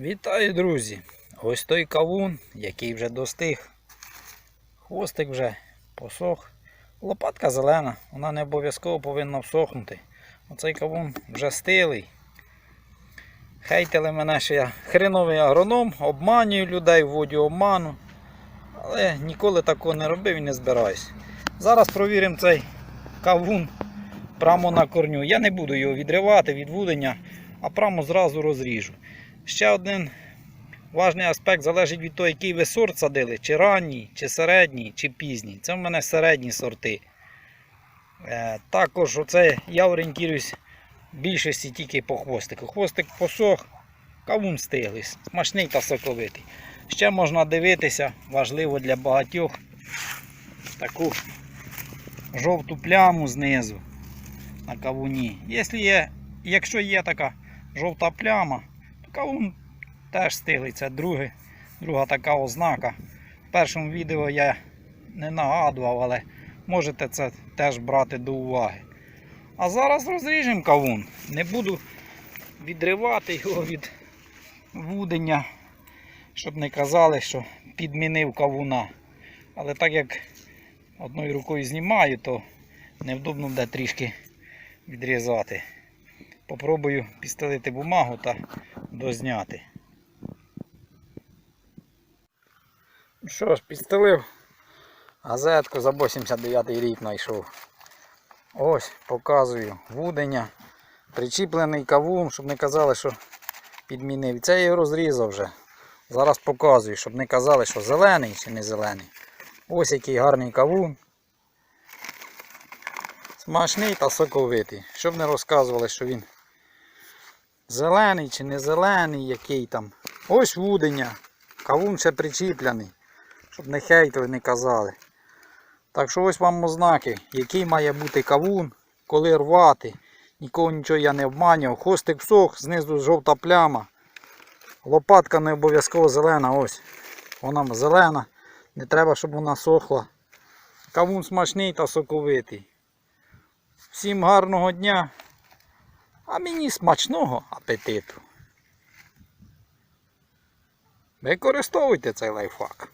Вітаю, друзі! Ось той кавун, який вже достиг. Хвостик вже посох. Лопатка зелена, вона не обов'язково повинна всохнути. Оцей кавун вже стилий. Хейтили мене, що я хреновий агроном, обманюю людей, вводю обману. Але ніколи такого не робив і не збираюсь. Зараз провіримо цей кавун прямо на корню. Я не буду його відривати від вудення, а прямо зразу розріжу. Ще один важний аспект залежить від того, який ви сорт садили, чи ранній, чи середній, чи пізній. Це в мене середні сорти. Е, також оце я орієнтуюсь в більшості тільки по хвостику. Хвостик посох, кавун стиглий, смачний та соковитий. Ще можна дивитися, важливо для багатьох, таку жовту пляму знизу на кавуні. Якщо є, якщо є така жовта пляма, кавун теж стиглий. Це друге, друга така ознака. В першому відео я не нагадував, але можете це теж брати до уваги. А зараз розріжемо кавун. Не буду відривати його від вудення, щоб не казали, що підмінив кавуна. Але так як одною рукою знімаю, то невдобно буде трішки відрізати. Попробую підстелити бумагу та дозняти. Ну Що ж, підстелив газетку за 89 рік знайшов. Ось показую вудення. Причіплений кавун, щоб не казали, що підмінив. Це я його розрізав вже. Зараз показую, щоб не казали, що зелений чи не зелений. Ось який гарний кавун. Смачний та соковитий. Щоб не розказували, що він зелений чи не зелений, який там. Ось вудення. Кавун ще причіплений. Щоб не хейтили, не казали. Так що ось вам ознаки, який має бути кавун, коли рвати. Нікого нічого я не обманював. Хвостик всох, знизу жовта пляма. Лопатка не обов'язково зелена. Ось. Вона зелена. Не треба, щоб вона сохла. Кавун смачний та соковитий. Всім гарного дня. А мені смачного апетиту. Використовуйте цей лайфхак.